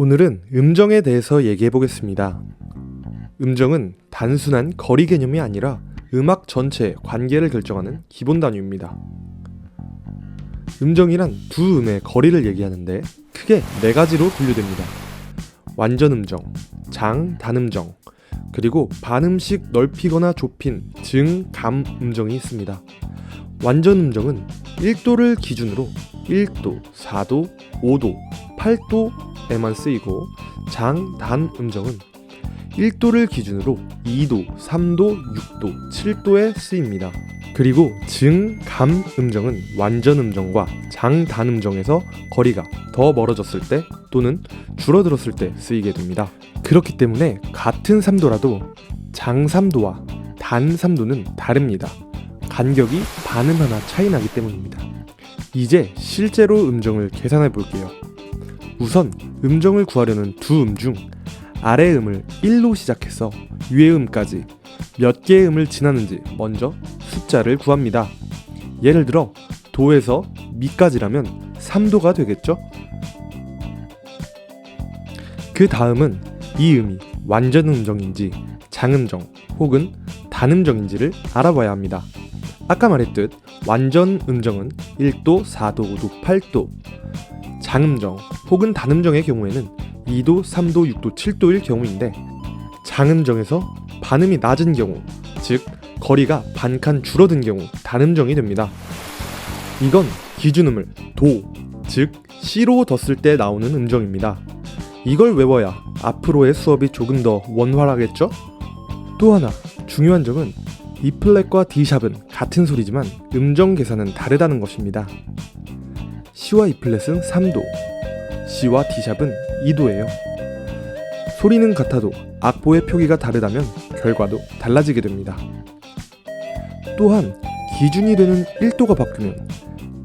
오늘은 음정에 대해서 얘기해 보겠습니다. 음정은 단순한 거리 개념이 아니라 음악 전체의 관계를 결정하는 기본 단위입니다. 음정이란 두 음의 거리를 얘기하는데 크게 네 가지로 분류됩니다. 완전 음정, 장, 단음정, 그리고 반음씩 넓히거나 좁힌 증, 감 음정이 있습니다. 완전 음정은 1도를 기준으로 1도, 4도, 5도, 8도 에만 쓰이고 장, 단 음정은 1도를 기준으로 2도, 3도, 6도, 7도에 쓰입니다. 그리고 증, 감 음정은 완전 음정과 장, 단 음정에서 거리가 더 멀어졌을 때 또는 줄어들었을 때 쓰이게 됩니다. 그렇기 때문에 같은 3도라도 장 3도와 단 3도는 다릅니다. 간격이 반음 하나 차이 나기 때문입니다. 이제 실제로 음정을 계산해 볼게요. 우선 음정을 구하려는 두 음 중 아래 음을 1로 시작해서 위의 음까지 몇 개의 음을 지나는지 먼저 숫자를 구합니다. 예를 들어 도에서 미까지라면 3도가 되겠죠? 그 다음은 이 음이 완전 음정인지 장음정 혹은 단음정인지를 알아봐야 합니다. 아까 말했듯 완전 음정은 1도, 4도, 5도, 8도, 장음정 혹은 단음정의 경우에는 2도, 3도, 6도, 7도일 경우인데 장음정에서 반음이 낮은 경우, 즉 거리가 반칸 줄어든 경우 단음정이 됩니다. 이건 기준음을 도, 즉 시로 뒀을 때 나오는 음정입니다. 이걸 외워야 앞으로의 수업이 조금 더 원활하겠죠? 또 하나 중요한 점은 E 플랫과 D 샵은 같은 소리지만 음정 계산은 다르다는 것입니다. C와 E 플랫은 3도, C와 D 샵은 2도예요. 소리는 같아도 악보의 표기가 다르다면 결과도 달라지게 됩니다. 또한 기준이 되는 1도가 바뀌면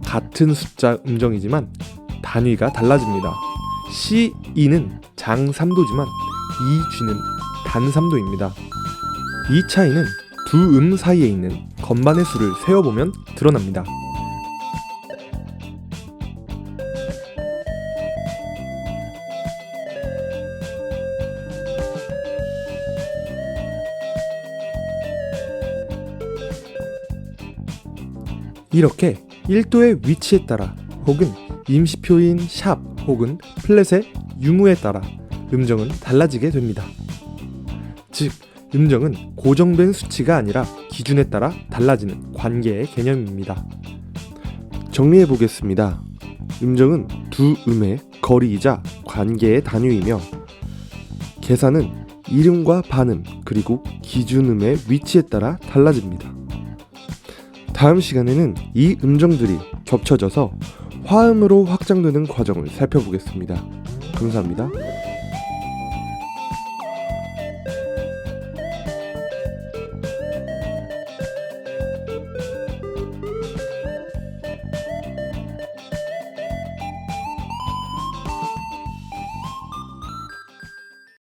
같은 숫자 음정이지만 단위가 달라집니다. C, E는 장 3도지만 E, G는 단 3도입니다. 이 차이는 두 음 사이에 있는 건반의 수를 세어보면 드러납니다. 이렇게 1도의 위치에 따라 혹은 임시표인 샵 혹은 플랫의 유무에 따라 음정은 달라지게 됩니다. 즉, 음정은 고정된 수치가 아니라 기준에 따라 달라지는 관계의 개념입니다. 정리해 보겠습니다. 음정은 두 음의 거리이자 관계의 단위이며 계산은 이름과 반음 그리고 기준음의 위치에 따라 달라집니다. 다음 시간에는 이 음정들이 겹쳐져서 화음으로 확장되는 과정을 살펴보겠습니다. 감사합니다.